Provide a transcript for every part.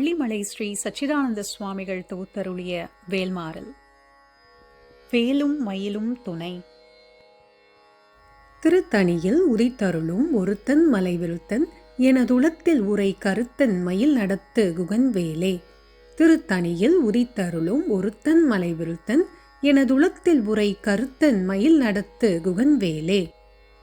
பள்ளிமலை ஸ்ரீ சச்சிதானந்த சுவாமிகள் தொகுத்தருளிய வேல்மாறல். வேலும் மயிலும் துணை. திருத்தணியில் உதித்தருளும் ஒருத்தன் மலைவிருத்தன் எனதுளத்தில் உரை கருத்தன் மயில் நடத்து குகன்வேலே. திருத்தணியில் உதித்தருளும் ஒருத்தன் மலைவிருத்தன் எனதுளத்தில் உரை கருத்தன் மயில் நடத்து குகன்வேலே.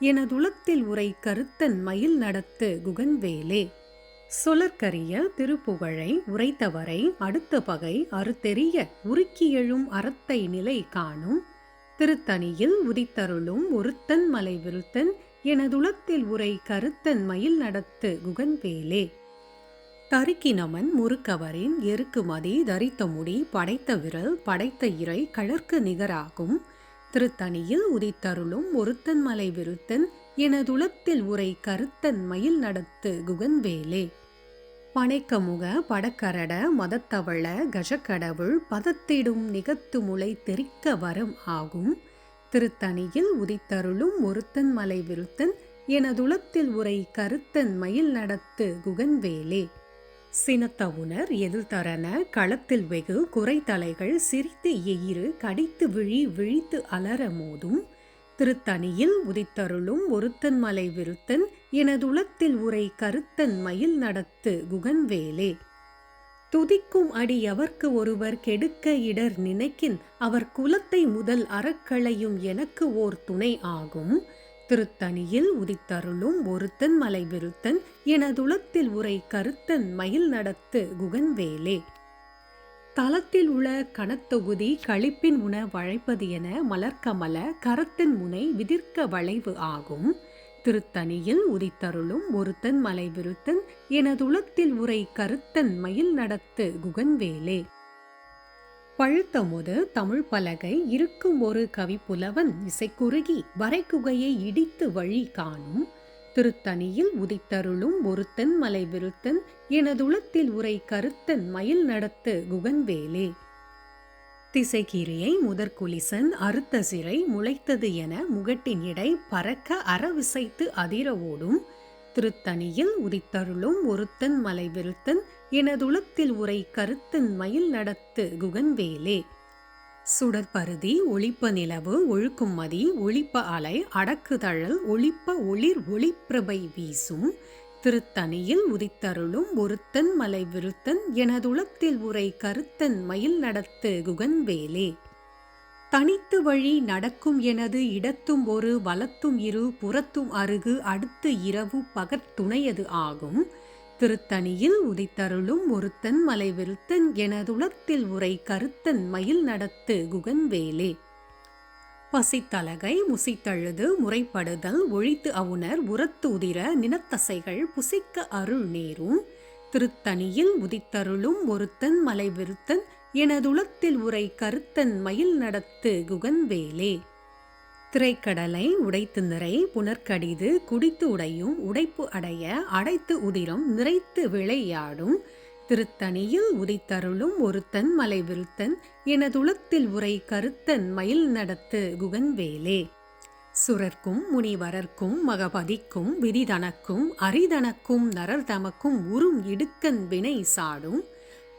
எனதுளத்தில் உரை கருத்தன் மயில் நடத்து குகன்வேலே. சொலற்கரிய திருப்புகழை உரைத்தவரை அடுத்த பகை அறுத்தெறிய உருக்கி எழும் அறத்தை நிலை காணும். திருத்தணியில் உதித்தருளும் ஒருத்தன் மலை விருத்தன் எனதுளத்தில் உரை கருத்தன் மயில் நடத்து குகன்வேலே. தருக்கினமன் முறுக்கவரின் எருக்குமதி தரித்த முடி படைத்த விரல் படைத்த இறை கழற்கு நிகராகும். திருத்தணியில் உதித்தருளும் ஒருத்தன் மலை விருத்தன் எனதுளத்தில் உரை கருத்தன் மயில் நடத்து குகன்வேலே. பனைக்கமுக படக்கரட மதத்தவள கஜக்கடவுள் பதத்திடும் நிகத்து முளை தெரிக்க வரம் ஆகும். திருத்தணியில் உதித்தருளும் ஒருத்தன் மலை விருத்தன் எனதுளத்தில் உரை கருத்தன் மயில் நடத்து குகன்வேலே. சினத்தவுணர் எதிர்த்தரன களத்தில் வெகு குறைத்தலைகள் சிரித்து எயிறு கடித்து விழி விழித்து அலற மோதும் திருத்தணியில் உதித்தருளும் ஒருத்தன் மலை விருத்தன் எனதுளத்தில் உரை கருத்தன் மயில் நடத்து குகன்வேலே. துதிக்கும் அடி எவர்க்கு ஒருவர் கெடுக்க இடர் நினைக்கின் அவர் குலத்தை முதல் அறக்களையும் எனக்கு ஓர் துணை ஆகும். திருத்தணியில் உதித்தருளும் ஒருத்தன் மலை விருத்தன் எனதுளத்தில் உரை கருத்தன் மயில் நடத்து குகன்வேலே. தளத்தில் உள்ள கணத்தொகுதி களிப்பின் உண வழைப்பது என மலர்க்கமல கரத்தின் முனை விதிர்க்க வளைவு ஆகும். திருத்தணியில் உதித்தருளும் ஒருத்தன் மலை விருத்தன் எனதுளத்தில் உரை கருத்தன் மயில் நடத்து குகன்வேலே. பழுத்தமுது தமிழ் பலகை இருக்கும் ஒரு கவி புலவன் இசைக்குறுகி வரைக்குகையை இடித்து வழி காணும். திருத்தணியில் உதித்தருளும் ஒருத்தன் தென்மலை விருத்தன் எனதுளத்தில் உரை கருத்தன் மயில் நடத்து குகன்வேலே. திசைகிரியை முதற்குலிசன் அறுத்த சிறை முளைத்தது என முகட்டின் இடை பறக்க அறவிசைத்து அதிர ஓடும். திருத்தணியில் உதித்தருளும் ஒருத்தன் மலை விருத்தன் எனதுளத்தில் உரை கருத்தன் மயில் நடத்து குகன்வேலே. சுடற்பருதி ஒளிப்ப நிலவு ஒழுக்கும் மதி ஒளிப்ப அலை அடக்குதழல் ஒளிப்ப ஒளிர் ஒளிப்பிரபை வீசும். திருத்தணியில் உதித்தருளும் ஒருத்தன் மலை விருத்தன் எனதுளத்தில் உரை கருத்தன் மயில் நடத்து குகன்வேலே. தனித்து வழி நடக்கும் எனது இடத்தும் ஒரு வலத்தும் இரு புறத்தும் அருகு அடுத்து இரவு பகத்துணையது ஆகும். திருத்தணியில் உதித்தருளும் ஒருத்தன் மலை விருத்தன் எனதுளத்தில் உரை கருத்தன் மயில் நடத்து குகன்வேலே. பசித்தலகை முசித்தழுது முறைப்படுதல் ஒழித்து அவுணர் உரத்து உதிர நினத்தசைகள் புசிக்க அருள் நேரும். திருத்தணியில் உதித்தருளும் ஒருத்தன் மலை விருத்தன் எனதுளத்தில் உரை கருத்தன் மயில் நடத்து குகன்வேலே. திரைக்கடலை உடைத்து நிறை புனர்கடிது குடித்து உடையும் உடைப்பு அடைய அடைத்து உதிரும் நிறைத்து விளையாடும் திருத்தணியில் உதித்தருளும் ஒருத்தன் மலை விருத்தன் எனதுளத்தில் உரை கருத்தன் மயில் நடத்து குகன்வேலே. சுரர்க்கும் முனிவரர்க்கும் மகபதிக்கும் விதிதனக்கும் அரிதனக்கும் நரர் தமக்கும் உறும் இடுக்கன் வினை சாடும்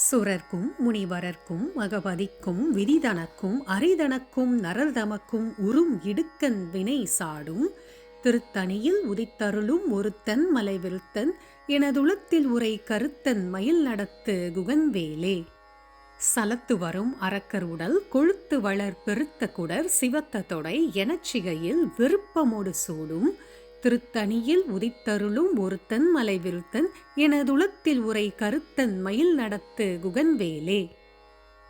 சுரர்க்கும் முனிவரர்க்கும் மகபதிக்கும் விதிதனக்கும் அரிதனக்கும் நரர்தமக்கும் உறும் இடுக்கன் வினை சாடும். திருத்தணியில் உதித்தருளும் ஒருத்தன் மலைவிருத்தன் எனதுளத்தில் உரை கருத்தன் மயில் நடத்து குகன்வேலே. சலத்து வரும் அரக்கர் உடல் கொழுத்து வளர் பெருத்த குடர் சிவத்த தொடை எனச்சிகையில் விருப்பமோடு சூடும். திருத்தணியில் உதித்தருளும் ஒருத்தன் மலைவிருத்தன் எனதுளத்தில் உரை கருத்தன் மயில் நடத்து குகன்வேலே.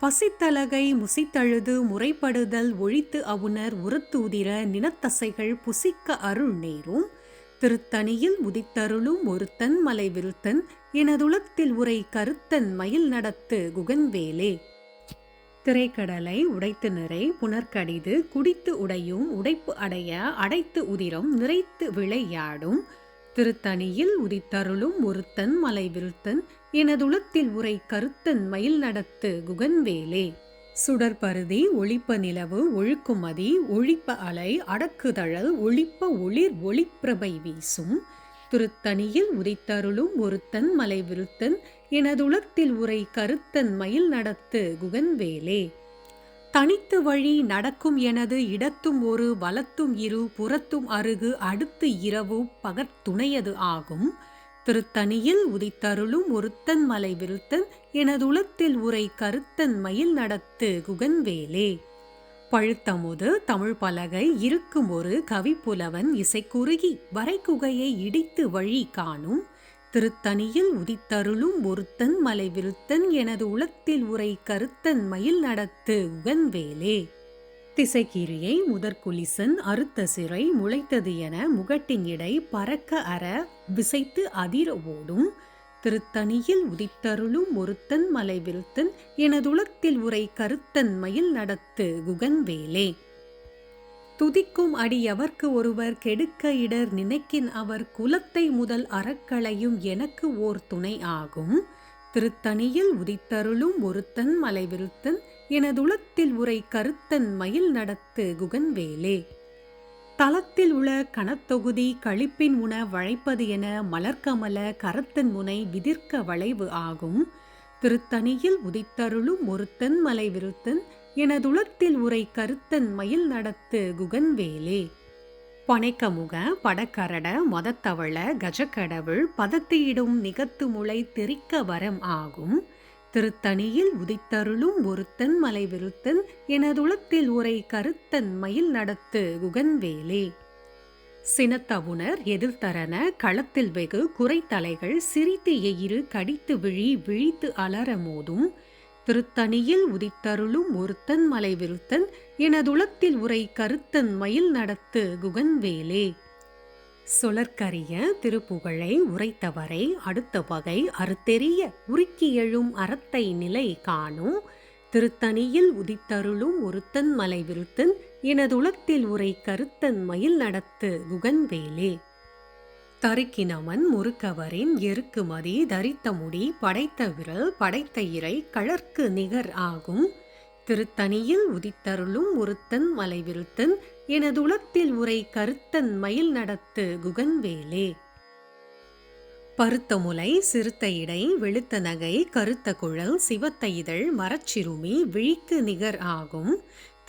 பசித்தலகை முசித்தழுது முறைப்படுதல் ஒழித்து அவுணர் உரத்தூதிர நினத்தசைகள் புசிக்க அருள் நேரும். திருத்தணியில் உதித்தருளும் ஒருத்தன் மலைவிருத்தன் எனதுளத்தில் உரை கருத்தன் மயில் நடத்து குகன்வேலே. திரைக்கடலை உடைத்து நிறை புனர்கடிது குடித்து உடையும் உடைப்பு அடைய அடைத்து உதிரம் நிறைத்து விளையாடும் திருத்தணியில் உதித்தருளும் ஒருத்தன் மலைவிருத்தன் எனதுளத்தில் உரை கருத்தன் மயில் நடத்து குகன்வேலே. சுடற்பருதி ஒளிப்ப நிலவு ஒழுக்குமதி ஒழிப்ப அலை அடக்குதழல் ஒளிப்ப ஒளிர் ஒளிப்பிரபை வீசும் திருத்தணியில் உதித்தருளும் ஒருத்தன் மலைவிருத்தன் எனதுளத்தில் உரை கருத்தன் மயில் நடத்து குகன்வேலே. தனித்து வழி நடக்கும் எனது இடத்தும் ஒரு வலத்தும் இரு புறத்தும் அருகு அடுத்து இரவு பகத்துணையது ஆகும். திருத்தணியில் உதித்தருளும் ஒருத்தன் மலை விருத்தன் எனதுளத்தில் உரை கருத்தன் மயில் நடத்து குகன்வேலே. பழுத்தமுது தமிழ் பலகை இருக்கும் ஒரு கவிப்புலவன் இசைக்குறுகி வரைக்குகையை இடித்து வழி காணும் திருத்தணியில் உதித்தருளும் ஒருத்தன் மலை விருத்தன் எனது உளத்தில் உரை கருத்தன் மயில் நடத்து உகன்வேலே. திசைக்கிரியை முதற்குலிசன் அறுத்த சிறை முளைத்தது என முகட்டின் இடை பறக்க அற விசைத்து அதிர ஓடும். திருத்தணியில் உதித்தருளும் ஒருத்தன் மலை விருத்தன் எனதுளத்தில் உரை கருத்தன் மயில் நடத்து குகன்வேலே துதிக்கும் அடியவர்க்கு ஒருவர் கெடுக்க இடர் நினைக்கின் அவர் குலத்தை முதல் அறக்களையும் எனக்கு ஓர் துணை ஆகும். திருத்தணியில் உதித்தருளும் ஒருத்தன் மலைவிருத்தன் எனதுளத்தில் உரை கருத்தன் மயில் நடத்து குகன்வேலே. தளத்தில் உள்ள கணத்தொகுதி கழிப்பின் உண வளைப்பது என மலர்கமல கரத்தன் முனை விதிர்க்க வளைவு ஆகும். திருத்தணியில் உதித்தருளும் ஒருத்தன் மலைவிருத்தன் எனதுளத்தில் உரை கருத்தன் மயில் நடத்து குகன்வேலே. பனைக்கமுக படக்கரட மதத்தவள கஜக்கடவுள் பதத்தியிடும் நிகத்து முளை தெரிக்க வரம் ஆகும். திருத்தணியில் உதித்தருளும் ஒருத்தன் மலைவிருத்தன் எனதுளத்தில் உரை கருத்தன் மயில் நடத்து குகன்வேலே. சினத்தவுணர் எதிர்த்தரன களத்தில் வெகு குறைத்தலைகள் சிரித்து எயிறு கடித்து விழி விழித்து அலற மோதும். திருத்தணியில் உதித்தருளும் ஒருத்தன் மலைவிருத்தன் எனதுளத்தில் உரை கருத்தன் மயில் நடத்து குகன்வேலே. சொலற்கரிய திருப்புகழை உரைத்தவரை அடுத்த வகை அறுத்தெறிய உருக்கி எழும் அறத்தை நிலை காணும் திருத்தணியில் உதித்தருளும் ஒருத்தன் மலைவிருத்தன் எனதுளத்தில் உரை கருத்தன் மயில் நடத்து குகன்வேலே. தருக்கினவன் முறுக்கவரின் எருக்குமதி தரித்த முடி படைத்த விரல் படைத்த இறை கழற்கு நிகர் ஆகும். திருத்தணியில் உதித்தருளும் ஒருத்தன் மலைவிருத்தன் எனதுளத்தில் உரை கருத்தன் மயில் நடத்து குகன்வேலே. பருத்த முலை சிறுத்த இடை வெளுத்த நகை கருத்த குழல் சிவத்த இதழ் மரச்சிறுமி விழிக்கு நிகர் ஆகும்.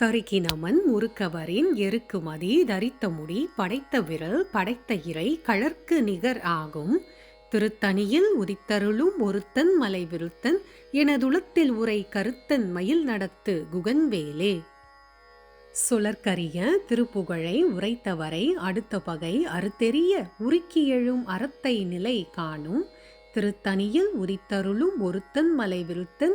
தருக்கினமன் முறுக்கவரின் எருக்குமதி தரித்த முடி படைத்த விரல் படைத்த இறை கழற்கு நிகர் ஆகும். திருத்தணியில் உதித்தருளும் ஒருத்தன் மலைவிருத்தன் எனதுளத்தில் உரை கருத்தன் மயில் நடத்து குகன்வேலே. சுழற்கரிய திருப்புகழை உரைத்தவரை அடுத்த பகை அறுத்தெறிய உருக்கி எழும் அறத்தை நிலை காணும். திருத்தணியில் உதித்தருளும் ஒருத்தன் மலைவிருத்தன்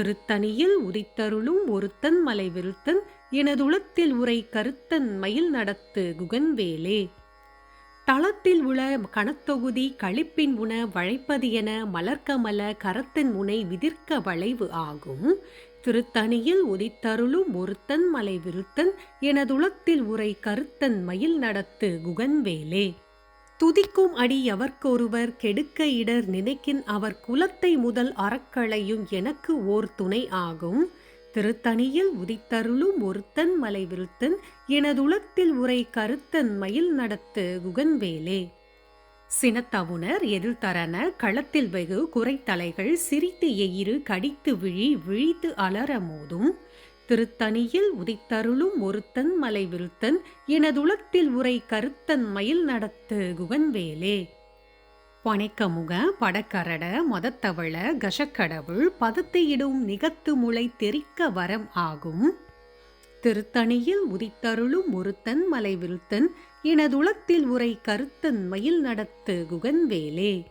திருத்தணியில் உதித்தருளும் ஒருத்தன் மலைவிருத்தன் எனதுளத்தில் உரை கருத்தன் மயில் நடத்து குகன்வேலே. தளத்தில் உள கணத்தொகுதி களிப்பின் உண வளைப்பது என மலர்க்கமல கரத்தின் முனை விதிர்க்க வளைவு ஆகும். திருத்தணியில் உதித்தருளும் ஒருத்தன் மலை விருத்தன் எனதுளத்தில் உரை கருத்தன் மயில் நடத்து குகன்வேலே. துதிக்கும் அடி எவர்க்கொருவர் கெடுக்க இடர் நினைக்கின் அவர் குலத்தை முதல் அறக்களையும் எனக்கு ஓர் துணை ஆகும். திருத்தணியில் உதித்தருளும் ஒருத்தன் மலை விருத்தன் எனதுளத்தில் உரை கருத்தன் மயில் நடத்து குகன்வேலே. சினத்தவுணர் எதிர்த்தரன களத்தில் வெகு குறைத்தலைகள் சிரித்து எயிறு கடித்து விழி விழித்து அலற மோதும். திருத்தணியில் உதித்தருளும் ஒருத்தன் மலை விருத்தன் எனதுளத்தில் உரை கருத்தன் மயில் நடத்து குகன்வேலே. பனைக்கமுக படக்கரட மதத்தவள கஷக்கடவுள் பதத்தையிடும் நிகத்து முளை தெரிக்க வரம் ஆகும். திருத்தணியில் உதித்தருளும் ஒருத்தன் மலை விருத்தன் எனதுளத்தில் உரை கருத்தன் மயில் நடத்து குகன்வேலே.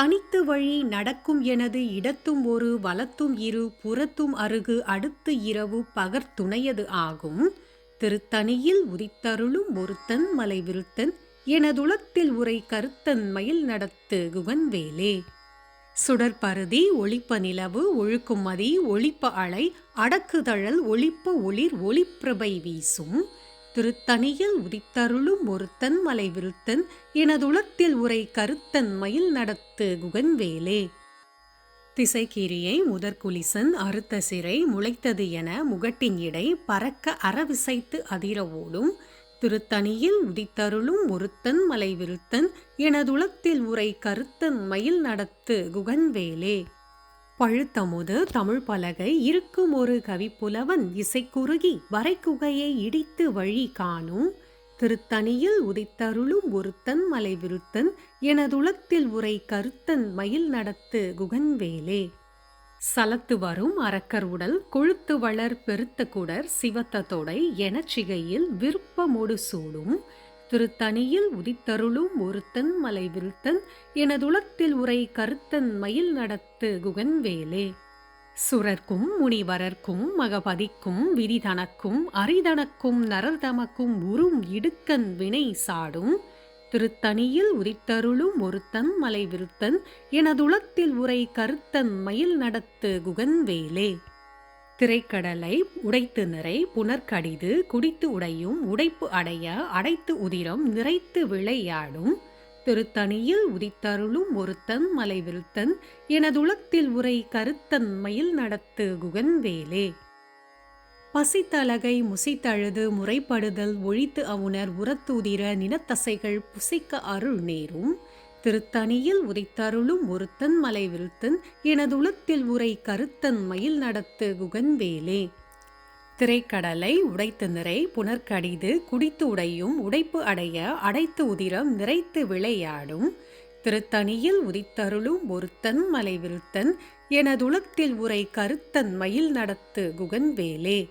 தனித்து வழி நடக்கும் எனது இடத்தும் ஒரு வலத்தும் இரு புறத்தும் அருகு அடுத்து இரவு பகர்த்துணையது ஆகும். திருத்தணியில் உதித்தருளும் ஒருத்தன் மலை விருத்தன் எனதுளத்தில் உரை கருத்தன் மயில் நடத்து குகன்வேலே. சுடற்பருதி ஒளிப்ப நிலவு ஒழுக்குமதி ஒளிப்ப அலை அடக்குதழல் ஒளிப்ப ஒளிர் ஒளிப்பிரபை வீசும். திருத்தணியில் உதித்தருளும் ஒருத்தன் மலை விருத்தன் எனதுளத்தில் உரை கருத்தன் மயில் நடத்து குகன்வேலே. திசைக்கீரியை முதற்குலிசன் அறுத்த சிறை முளைத்தது என முகட்டின் இடை பறக்க அறவிசைத்து அதிர ஓடும். திருத்தணியில் உதித்தருளும் ஒருத்தன் மலை விருத்தன் எனதுளத்தில் உரை கருத்தன் மயில் நடத்து குகன்வேலே. பழுத்தமுது தமிழ் பலகை இருக்கும் ஒரு கவிப்புலவன் இசைக்குறுகி வரைக்குகையை இடித்து வழி காணும். திருத்தணியில் உதித்தருளும் ஒருத்தன் மலை விருத்தன் எனதுளத்தில் உரை கருத்தன் மயில் நடத்து குகன்வேலே. சலத்து வரும் அரக்கர் உடல் கொழுத்து வளர் பெருத்த குடர் சிவத்த தொடை எனச்சிகையில் விருப்பமோடு சூடும். திருத்தணியில் உதித்தருளும் ஒருத்தன் மலை விருத்தன் எனதுளத்தில் உரை கருத்தன் மயில் நடத்து குகன்வேலே. சுரர்க்கும் முனிவரர்க்கும் மகபதிக்கும் விதிதனக்கும் அரிதனக்கும் நரர்தமக்கும் உறும் இடுக்கன் வினை சாடும். திருத்தணியில் உதித்தருளும் ஒருத்தன் மலை விருத்தன் எனதுளத்தில் உரை கருத்தன் மயில் நடத்து குகன்வேலே. திரைக்கடலை உடைத்து நிறை புனர்கடிது குடித்து உடையும் உடைப்பு அடைய அடைத்து உதிரம் நிறைத்து விளையாடும் திருத்தணியில் உதித்தருளும் ஒருத்தன் மலை விருத்தன் எனதுளத்தில் உரை கருத்தன் மயில் நடத்து குகன்வேலே. பசித்தலகை முசித்தழுது முறைப்படுதல் ஒழித்து அவுணர் உரத்துதிர நினத்தசைகள் புசிக்க அருள் நேரும் திருத்தணியில் உதித்தருளும் ஒருத்தன் மலை விருத்தன் எனதுளத்தில் உரை கருத்தன் மயில் நடத்து குகன்வேலே. திரைக்கடலை உடைத்து நிறை புனர்கடிது குடித்து உடையும் உடைப்பு அடைய அடைத்து உதிரம் நிறைத்து விளையாடும். திருத்தணியில் உதித்தருளும் ஒருத்தன் மலை விருத்தன் எனதுளத்தில் உரை கருத்தன் மயில் நடத்து குகன்வேலே.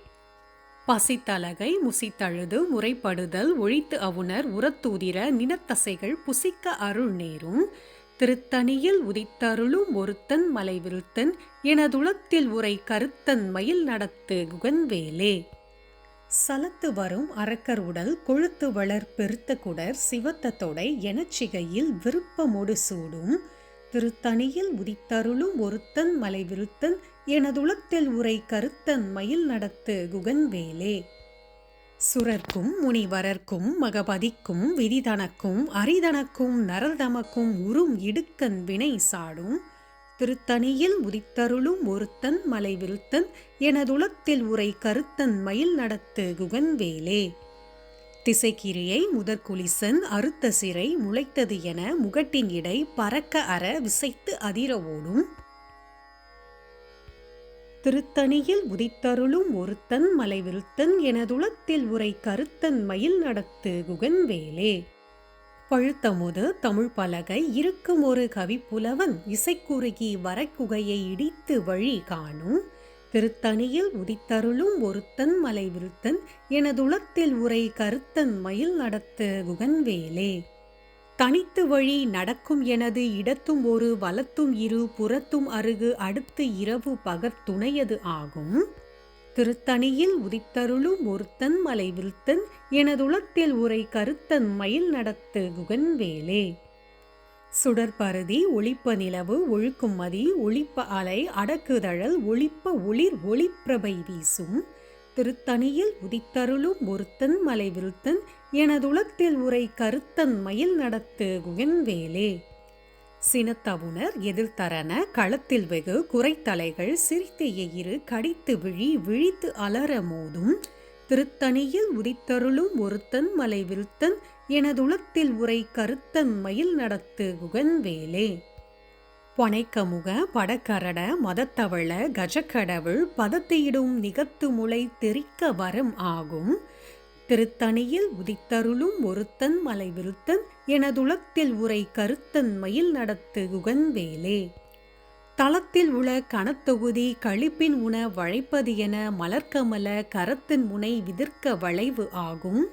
பசித்தலகை முசித்தழுது முறைப்படுதல் ஒழித்து அவுணர் உரத்தூதிர நினத்தசைகள் புசிக்க அருள் நேரும். திருத்தணியில் உதித்தருளும் ஒருத்தன் மலை விருத்தன் எனதுளத்தில் உரை கருத்தன் மயில் நடத்து குகன்வேலே. சலத்து வரும் அரக்கர் உடல் கொழுத்து வளர் பெருத்த குடர் சிவத்த தொடை எனச்சிகையில் விருப்பமொடு சூடும். திருத்தணியில் உதித்தருளும் ஒருத்தன் மலை விருத்தன் எனதுளத்தில் உரை கருத்தன் மயில் நடத்து குகன்வேலே. சுரர்க்கும் முனிவரர்க்கும் மகபதிக்கும் விதிதனக்கும் அரிதனக்கும் நரதமக்கும் உறும் இடுக்கன் வினை சாடும். திருத்தணியில் உதித்தருளும் ஒருத்தன் மலை விருத்தன் எனதுளத்தில் உரை கருத்தன் மயில் நடத்து குகன்வேலே. திசைக்கிரியை முதற்குலிசன் அறுத்த சிறை முளைத்தது என முகட்டின் இடை பறக்க அற விசைத்து அதிர ஓடும். திருத்தணியில் உதித்தருளும் ஒருத்தன் மலை விருத்தன் எனதுளத்தில் உரை கருத்தன் மயில் நடத்து குகன்வேலே. பழுத்தமுது தமிழ் பலகை இருக்கும் ஒரு கவிப்புலவன் இசைக்குறுகி வரைக்குகையை இடித்து வழி காணும். திருத்தணியில் உதித்தருளும் ஒருத்தன் மலை விருத்தன் எனதுளத்தில் உரை கருத்தன் மயில் நடத்து குகன்வேலே. தனித்து வழி நடக்கும் எனது இடத்தும் ஒரு வலத்தும் இரு புறத்தும் அருகு அடுத்து இரவு பகர் துணையது ஆகும். திருத்தணியில் உதித்தருளும் ஒருத்தன் மலை விருத்தன் எனதுளத்தில் உரை கருத்தன் மயில் நடத்து குகன்வேலே. சுடற்பருதி ஒளிப்ப நிலவு ஒழுக்கும் மதி ஒளிப்ப அலை அடக்குதழல் ஒளிப்ப ஒளிர் ஒளிப்பிரபை வீசும். திருத்தணியில் உதித்தருளும் ஒருத்தன் மலை விருத்தன் எனதுலத்தில் உரை கருத்தன் மயில் நடத்து குயன்வேலே சினத்தவுணர் எதிர்த்தரன களத்தில் வெகு குறைத்தலைகள் சிரித்து எயிறு கடித்து விழி விழித்து அலற மோதும். திருத்தணியில் உதித்தருளும் ஒருத்தன் மலை விருத்தன் எனதுளத்தில் உரை கருத்தன் மயில் நடத்து குகன்வேலே. பனைக்கமுக படக்கரட மதத்தவள கஜக்கடவுள் பதத்தையிடும் நிகத்து முளை தெரிக்க வரம் ஆகும். திருத்தணியில் உதித்தருளும் ஒருத்தன் மலை விருத்தன் எனதுளத்தில் உரை கருத்தன் மயில் நடத்து குகன்வேலே தளத்தில் உள கணத்தொகுதி கழிப்பின் உண வளைப்பது என மலர்க்கமல கரத்தின் முனை விதிர்க்க வளைவு ஆகும்.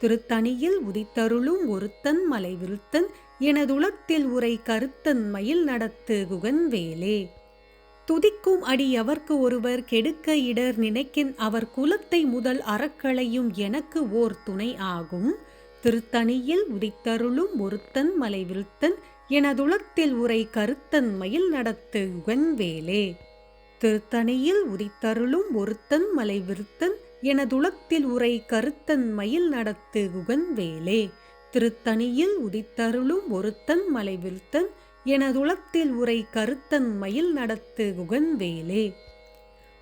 திருத்தணியில் உதித்தருளும் ஒருத்தன் மலை விருத்தன் எனதுளத்தில் உரை கருத்தன் மயில் நடத்து குகன்வேலே துதிக்கும் அடி அவர்க்கு ஒருவர் கெடுக்க இடர் நினைக்கின் அவர் குலத்தை முதல் அறக்களையும் எனக்கு ஓர் துணை ஆகும். திருத்தணியில் உதித்தருளும் ஒருத்தன் மலை விருத்தன் எனதுளத்தில் உரை கருத்தன் மயில் நடத்து உகன்வேலே. திருத்தணியில் உதித்தருளும் ஒருத்தன் மலை விருத்தன் எனதுளத்தில் உரை கருத்தன் மயில் நடத்து குகன்வேலே திருத்தணியில் உதித்தருளும் ஒருத்தன் மலை விருத்தன் எனதுளத்தில் உரை கருத்தன் மயில் நடத்து குகன்வேலே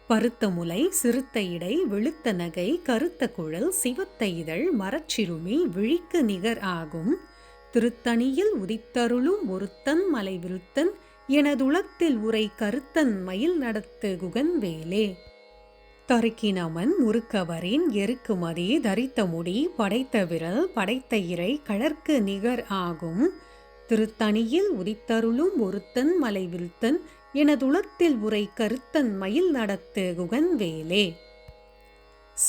பருத்த முலை சிறுத்த இடை வெளுத்த நகை கருத்த குழல் சிவத்த இதழ் மரச்சிறுமி விழிக்கு நிகர் ஆகும். திருத்தணியில் உதித்தருளும் ஒருத்தன் மலை விருத்தன் எனதுளத்தில் உரை கருத்தன் மயில் நடத்து குகன்வேலே தருக்கினமன் முறுக்கவரின் எருக்குமதி தரித்த முடி படைத்த விரல் படைத்த இறை கழற்கு நிகர் ஆகும். திருத்தணியில் உதித்தருளும் ஒருத்தன் மலை விருத்தன் எனதுளத்தில் உரை கருத்தன் மயில் நடத்து குகன் வேலே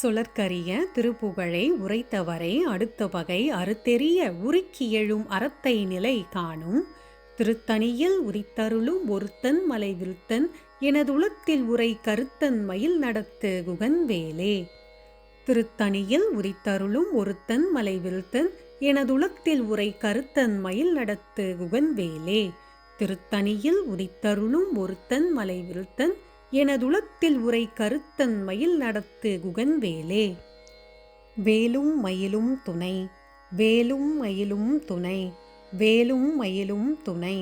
சுழற்கரிய திருப்புகழை உரைத்தவரை அடுத்த வகை அறுத்தெறிய உருக்கி எழும் அறத்தை நிலை காணும். திருத்தணியில் உரித்தருளும் ஒருத்தன் மலை விருத்தன் எனதுளத்தில் உரை கருத்தன் மயில் நடத்து குகன் வேலே திருத்தணியில் உரித்தருளும் ஒருத்தன் மலை விருத்தன் எனதுளத்தில் உரை கருத்தன் மயில் நடத்து குகன்வேலே திருத்தணியில் உதித்தருளும் ஒருத்தன் மலை விருத்தன் எனதுளத்தில் உரை கருத்தன் மயில் நடத்து குகன்வேலே வேலும் மயிலும் துணை வேலும் மயிலும் துணை வேலும் மயிலும் துணை